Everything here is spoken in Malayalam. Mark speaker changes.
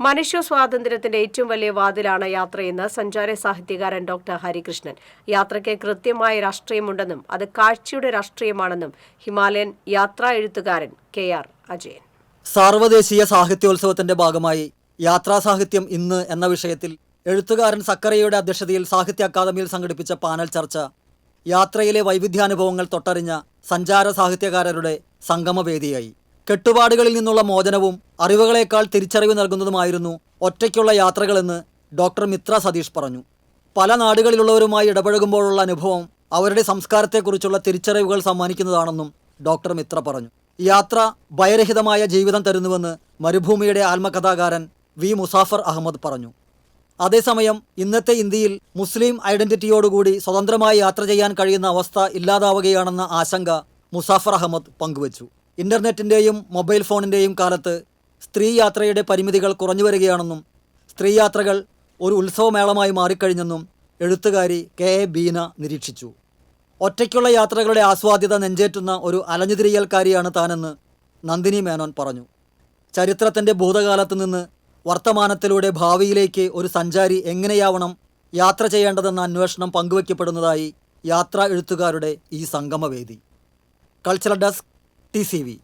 Speaker 1: മനുഷ്യ സ്വാതന്ത്ര്യത്തിന്റെ ഏറ്റവും വലിയ വാതിലാണ് യാത്രയെന്ന് സഞ്ചാര സാഹിത്യകാരൻ ഡോക്ടർ ഹരികൃഷ്ണൻ. യാത്രയ്ക്ക് കൃത്യമായ രാഷ്ട്രീയമുണ്ടെന്നും അത് കാഴ്ചയുടെ രാഷ്ട്രീയമാണെന്നും ഹിമാലയൻ യാത്രാ എഴുത്തുകാരൻ കെ ആർ അജയൻ.
Speaker 2: സാർവദേശീയ സാഹിത്യോത്സവത്തിന്റെ ഭാഗമായി യാത്രാ സാഹിത്യം ഇന്ന് എന്ന വിഷയത്തിൽ എഴുത്തുകാരൻ സക്കറിയയുടെ അധ്യക്ഷതയിൽ സാഹിത്യ അക്കാദമിയിൽ സംഘടിപ്പിച്ച പാനൽ ചർച്ച യാത്രയിലെ വൈവിധ്യാനുഭവങ്ങൾ തൊട്ടറിഞ്ഞ സഞ്ചാര സാഹിത്യകാരരുടെ സംഗമവേദിയായി. കെട്ടുപാടുകളിൽ നിന്നുള്ള മോചനവും അറിവുകളേക്കാൾ തിരിച്ചറിവ് നൽകുന്നതുമായിരുന്നു ഒറ്റയ്ക്കുള്ള യാത്രകളെന്ന് ഡോക്ടർ മിത്ര സതീഷ് പറഞ്ഞു. പല നാടുകളിലുള്ളവരുമായി ഇടപഴകുമ്പോഴുള്ള അനുഭവം അവരുടെ സംസ്കാരത്തെക്കുറിച്ചുള്ള തിരിച്ചറിവുകൾ സമ്മാനിക്കുന്നതാണെന്നും ഡോക്ടർ മിത്ര പറഞ്ഞു. യാത്ര ഭയരഹിതമായ ജീവിതം തരുന്നുവെന്ന് മരുഭൂമിയുടെ ആത്മകഥാകാരൻ വി മുസാഫർ അഹമ്മദ് പറഞ്ഞു. അതേസമയം ഇന്നത്തെ ഇന്ത്യയിൽ മുസ്ലിം ഐഡന്റിറ്റിയോടുകൂടി സ്വതന്ത്രമായി യാത്ര ചെയ്യാൻ കഴിയുന്ന അവസ്ഥ ഇല്ലാതാവുകയാണെന്ന ആശങ്ക മുസാഫർ അഹമ്മദ് പങ്കുവച്ചു. ഇന്റർനെറ്റിന്റെയും മൊബൈൽ ഫോണിന്റെയും കാലത്ത് സ്ത്രീ യാത്രയുടെ പരിമിതികൾ കുറഞ്ഞു വരികയാണെന്നും സ്ത്രീ യാത്രകൾ ഒരു ഉത്സവമേളമായി മാറിക്കഴിഞ്ഞെന്നും എഴുത്തുകാരി കെ എ ബീന നിരീക്ഷിച്ചു. ഒറ്റയ്ക്കുള്ള യാത്രകളുടെ ആസ്വാദ്യത നെഞ്ചേറ്റുന്ന ഒരു അലഞ്ഞുതിരിയൽക്കാരിയാണ് താനെന്ന് നന്ദിനി മേനോൻ പറഞ്ഞു. ചരിത്രത്തിന്റെ ഭൂതകാലത്ത് നിന്ന് വർത്തമാനത്തിലൂടെ ഭാവിയിലേക്ക് ഒരു സഞ്ചാരി എങ്ങനെയാവണം യാത്ര ചെയ്യേണ്ടതെന്ന അന്വേഷണം പങ്കുവയ്ക്കപ്പെടുന്നതായി യാത്രാ എഴുത്തുകാരുടെ ഈ സംഗമവേദി. Cultural desk TCB.